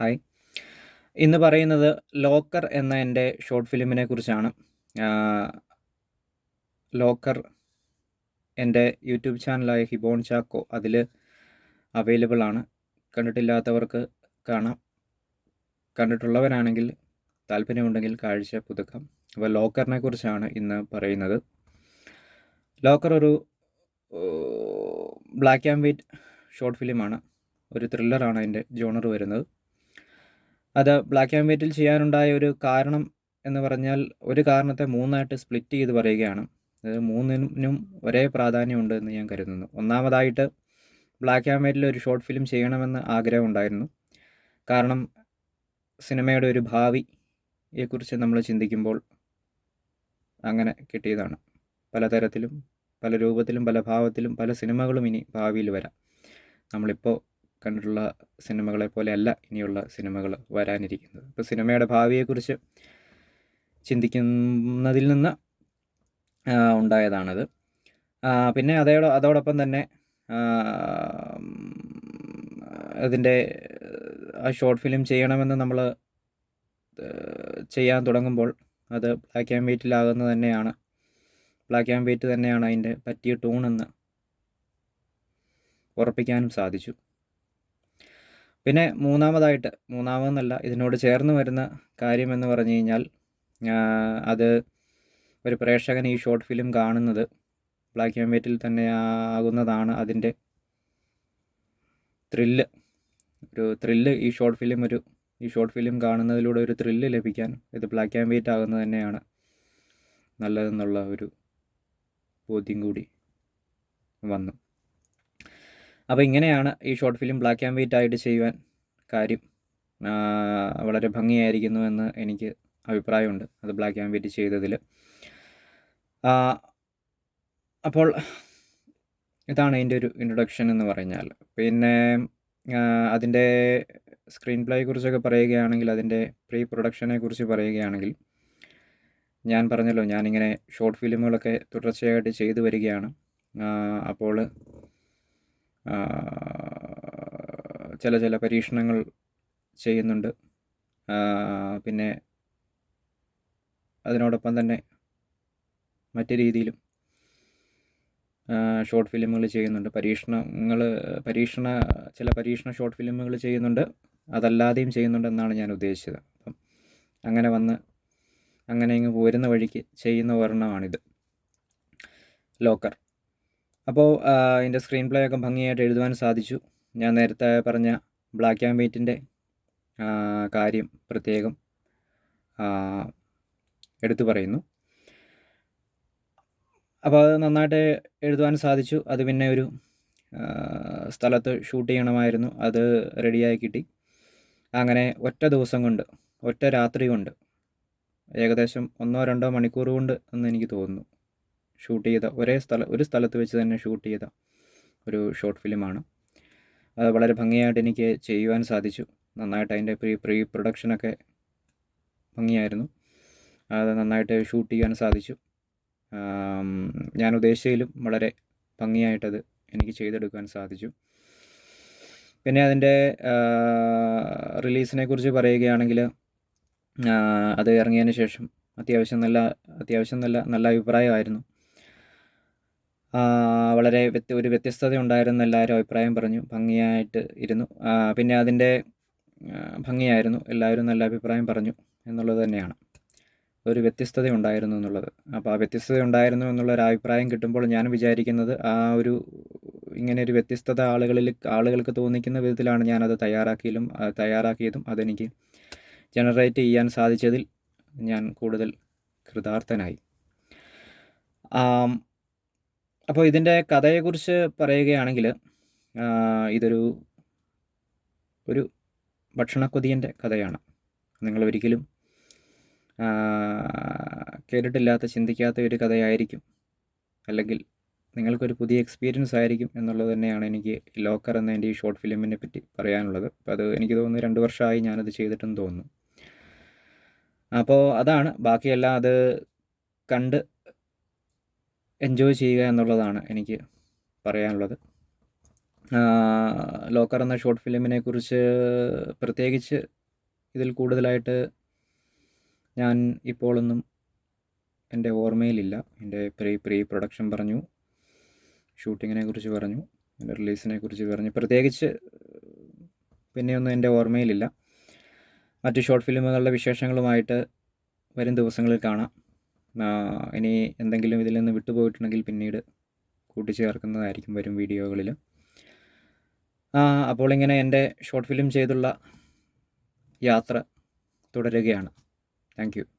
Hi. ഇന്ന് പറയുന്നത് locker എന്ന എന്റെ ഷോർട്ട് ഫിലിമിനെ കുറിച്ചാണ്. ലോക്കർ എന്റെ യൂട്യൂബ് ചാനലായ ഹിബോൺ ചാക്കോ അതിൽ അവൈലബിൾ ആണ്. കണ്ടിട്ടില്ലാത്തവർക്ക് കാണാം. കണ്ടിട്ടുള്ളവരാണെങ്കിൽ താല്പര്യമുണ്ടെങ്കിൽ കാഴ്ച പുതുക്കാം. അപ്പോൾ ലോക്കറിനെ കുറിച്ചാണ് ഇന്ന് പറയുന്നത്. ലോക്കർ ഒരു ബ്ലാക്ക് ആൻഡ് വൈറ്റ് ഷോർട്ട് ഫിലിമാണ്. ഒരു ത്രില്ലറാണ് അതിന്റെ ജോണർ വരുന്നത്. അത് ബ്ലാക്ക് ആൻഡ് വൈറ്റിൽ ചെയ്യാനുണ്ടായ ഒരു കാരണം എന്ന് പറഞ്ഞാൽ ഒരു കാരണത്തെ മൂന്നായിട്ട് സ്പ്ലിറ്റ് ചെയ്ത് പറയുകയാണ്. അത് മൂന്നിനും ഒരേ പ്രാധാന്യമുണ്ട് എന്ന് ഞാൻ കരുതുന്നു. ഒന്നാമതായിട്ട് ബ്ലാക്ക് ആൻഡ് വൈറ്റിൽ ഒരു ഷോർട്ട് ഫിലിം ചെയ്യണമെന്ന് ആഗ്രഹം ഉണ്ടായിരുന്നു. കാരണം സിനിമയുടെ ഒരു ഭാവിയെക്കുറിച്ച് നമ്മൾ ചിന്തിക്കുമ്പോൾ അങ്ങനെ കിട്ടിയതാണ്. പലതരത്തിലും പല രൂപത്തിലും പല ഭാവത്തിലും പല സിനിമകളും ഇനി ഭാവിയിൽ വരാം. നമ്മളിപ്പോൾ കണ്ടിട്ടുള്ള സിനിമകളെ പോലെയല്ല ഇനിയുള്ള സിനിമകൾ വരാനിരിക്കുന്നത്. ഇപ്പോൾ സിനിമയുടെ ഭാവിയെക്കുറിച്ച് ചിന്തിക്കുന്നതിൽ നിന്ന് ഉണ്ടായതാണത്. പിന്നെ അതോടൊ അതോടൊപ്പം തന്നെ അതിന്റെ ആ ഷോർട്ട് ഫിലിം ചെയ്യണമെന്ന് നമ്മൾ ചെയ്യാൻ തുടങ്ങുമ്പോൾ അത് ബ്ലാക്ക് ആൻഡ് വൈറ്റിലാകുന്നത് തന്നെയാണ്. ബ്ലാക്ക് ആൻഡ് വൈറ്റ് തന്നെയാണ് അതിന്റെ പറ്റിയ ടൂണെന്ന് ഉറപ്പിക്കാനും സാധിച്ചു. പിന്നെ മൂന്നാമതായിട്ട് മൂന്നാമതെന്നല്ല ഇതിനോട് ചേർന്ന് വരുന്ന കാര്യം എന്ന് പറഞ്ഞു കഴിഞ്ഞാൽ അത് ഒരു പ്രേക്ഷകൻ ഈ ഷോർട്ട് ഫിലിം കാണുന്നത് ബ്ലാക്ക് ആൻഡ് വൈറ്റിൽ തന്നെ ആകുന്നതാണ് അതിന്റെ ത്രില്ല്. ഒരു ത്രില്ല് ഈ ഷോർട്ട് ഫിലിം ഒരു ഈ ഷോർട്ട് ഫിലിം കാണുന്നതിലൂടെ ഒരു ത്രില്ല് ലഭിക്കാൻ ഇത് ബ്ലാക്ക് ആൻഡ് വൈറ്റ് ആകുന്നത് തന്നെയാണ് നല്ലതെന്നുള്ള ഒരു ബോധ്യം കൂടി വന്നു. അപ്പോൾ ഇങ്ങനെയാണ് ഈ short film black and white ആയിട്ട് ചെയ്യുവാൻ കാര്യം. വളരെ ഭംഗിയായിരിക്കുന്നു എന്ന് എനിക്ക് അഭിപ്രായമുണ്ട് അത് ബ്ലാക്ക് ആൻഡ് വൈറ്റ് ചെയ്തതിൽ അപ്പോൾ ഇതാണ് അതിന്റെ ഒരു ഇൻട്രൊഡക്ഷൻ എന്ന് പറഞ്ഞാൽ. പിന്നെ അതിന്റെ സ്ക്രീൻ പ്ലേയെ കുറിച്ചൊക്കെ പറയുകയാണെങ്കിൽ അതിന്റെ പ്രീ പ്രൊഡക്ഷനെ കുറിച്ച് പറയുകയാണെങ്കിൽ ഞാൻ പറഞ്ഞല്ലോ ഞാനിങ്ങനെ ഷോർട്ട് ഫിലിമുകളൊക്കെ തുടർച്ചയായിട്ട് ചെയ്തു വരികയാണ്. അപ്പോൾ ചില ചില പരീക്ഷണങ്ങൾ ചെയ്യുന്നുണ്ട്. പിന്നെ അതിനോടൊപ്പം തന്നെ മറ്റു രീതിയിലും ഷോർട്ട് ഫിലിമുകൾ ചെയ്യുന്നുണ്ട്. പരീക്ഷണങ്ങൾ പരീക്ഷണ ചില പരീക്ഷണ ഷോർട്ട് ഫിലിമുകൾ ചെയ്യുന്നുണ്ട്. അതല്ലാതെയും ചെയ്യുന്നുണ്ടെന്നാണ് ഞാൻ ഉദ്ദേശിച്ചത്. അപ്പം അങ്ങനെ വന്ന് അങ്ങനെ ഇങ്ങ് പോരുന്ന വഴിക്ക് ചെയ്യുന്ന ഒരെണ്ണമാണിത്. ലോക്കർ. അപ്പോൾ ഇതിന്റെ സ്ക്രീൻ പ്ലേ ഒക്കെ ഭംഗിയായിട്ട് എഴുതുവാൻ സാധിച്ചു. ഞാൻ നേരത്തെ പറഞ്ഞ ബ്ലാക്ക് ആൻഡ് വൈറ്റിന്റെ കാര്യം പ്രത്യേകം എടുത്തു പറയുന്നു. അപ്പോൾ അത് നന്നായിട്ട് എഴുതുവാൻ സാധിച്ചു. അത് പിന്നെ ഒരു സ്ഥലത്ത് ഷൂട്ട് ചെയ്യണമായിരുന്നു. അത് റെഡിയായി കിട്ടി. അങ്ങനെ ഒറ്റ ദിവസം കൊണ്ട് ഒറ്റ രാത്രി കൊണ്ട് ഏകദേശം ഒന്നോ രണ്ടോ മണിക്കൂർ കൊണ്ട് എന്ന് എനിക്ക് തോന്നുന്നു. ഷൂട്ട് ചെയ്ത ഒരേ സ്ഥല ഒരു സ്ഥലത്ത് വെച്ച് തന്നെ ഷൂട്ട് ചെയ്ത ഒരു ഷോർട്ട് ഫിലിമാണ് അത് വളരെ ഭംഗിയായിട്ട് എനിക്ക് ചെയ്യുവാൻ സാധിച്ചു. നന്നായിട്ട് അതിന്റെ പ്രീ പ്രീ പ്രൊഡക്ഷനൊക്കെ ഭംഗിയായിരുന്നു. അത് നന്നായിട്ട് ഷൂട്ട് ചെയ്യാൻ സാധിച്ചു. ഞാൻ ഉദ്ദേശിച്ചതിലും വളരെ ഭംഗിയായിട്ടത് എനിക്ക് ചെയ്തെടുക്കാൻ സാധിച്ചു. പിന്നെ അതിന്റെ റിലീസിനെ കുറിച്ച് പറയുകയാണെങ്കിൽ അത് ഇറങ്ങിയതിന് ശേഷം അത്യാവശ്യം നല്ല അത്യാവശ്യം നല്ല നല്ല അഭിപ്രായമായിരുന്നു. വളരെ വ്യത്യ ഒരു വ്യത്യസ്തത ഉണ്ടായിരുന്നു എല്ലാവരും അഭിപ്രായം പറഞ്ഞു. ഭംഗിയായിട്ട് ഇരുന്നു. പിന്നെ അതിന്റെ ഭംഗിയായിരുന്നു. എല്ലാവരും നല്ല അഭിപ്രായം പറഞ്ഞു എന്നുള്ളത് തന്നെയാണ്. ഒരു വ്യത്യസ്തത ഉണ്ടായിരുന്നു എന്നുള്ളത്. അപ്പോൾ ആ വ്യത്യസ്തത ഉണ്ടായിരുന്നു എന്നുള്ള ഒരു അഭിപ്രായം കിട്ടുമ്പോൾ ഞാൻ വിചാരിക്കുന്നത് ആ ഒരു ഇങ്ങനെ ഒരു വ്യത്യസ്തത ആളുകളിൽ ആളുകൾക്ക് തോന്നിക്കുന്ന വിധത്തിലാണ് ഞാനത് തയ്യാറാക്കിയതും തയ്യാറാക്കിയതും അതെനിക്ക് ജനറേറ്റ് ചെയ്യാൻ സാധിച്ചതിൽ ഞാൻ കൂടുതൽ കൃതാർത്ഥനായി. അപ്പോൾ ഇതിന്റെ കഥയെക്കുറിച്ച് പറയുകയാണെങ്കിൽ ഇതൊരു ഒരു ഭക്ഷണക്കൊതിയന്റെ കഥയാണ്. നിങ്ങൾ ഒരിക്കലും കേട്ടിട്ടില്ലാത്ത ചിന്തിക്കാത്ത ഒരു കഥയായിരിക്കും. അല്ലെങ്കിൽ നിങ്ങൾക്കൊരു പുതിയ എക്സ്പീരിയൻസ് ആയിരിക്കും എന്നുള്ളത് തന്നെയാണ് എനിക്ക് ലോക്കർ എന്ന എന്റെ ഈ ഷോർട്ട് ഫിലിമിനെ പറ്റി പറയാനുള്ളത്. അപ്പോൾ അത് എനിക്ക് തോന്നുന്നു രണ്ട് വർഷമായി ഞാനത് ചെയ്തിട്ടെന്ന് തോന്നുന്നു. അപ്പോൾ അതാണ്. ബാക്കിയെല്ലാം അത് കണ്ട് എൻജോയ് ചെയ്യുക എന്നുള്ളതാണ് എനിക്ക് പറയാനുള്ളത്. ലോക്കർ എന്ന ഷോർട്ട് ഫിലിമിനെ കുറിച്ച് പ്രത്യേകിച്ച് ഇതിൽ കൂടുതലായിട്ട് ഞാൻ ഇപ്പോഴൊന്നും എന്റെ ഓർമ്മയിലില്ല. എന്റെ പ്രീ പ്രീ പ്രൊഡക്ഷൻ പറഞ്ഞു ഷൂട്ടിങ്ങിനെ കുറിച്ച് പറഞ്ഞു എന്റെ റിലീസിനെ കുറിച്ച് പറഞ്ഞു. പ്രത്യേകിച്ച് പിന്നെയൊന്നും എന്റെ ഓർമ്മയിലില്ല. മറ്റ് ഷോർട്ട് ഫിലിമുകളുടെ വിശേഷങ്ങളുമായിട്ട് വരും ദിവസങ്ങളിൽ കാണാം. ഇനി എന്തെങ്കിലും ഇതിൽ നിന്ന് വിട്ടുപോയിട്ടുണ്ടെങ്കിൽ പിന്നീട് കൂട്ടിച്ചേർക്കുന്നതായിരിക്കും വരും വീഡിയോകളിൽ അപ്പോൾ ഇങ്ങനെ എന്റെ ഷോർട്ട് ഫിലിം ചെയ്തുള്ള യാത്ര തുടരുകയാണ്. താങ്ക്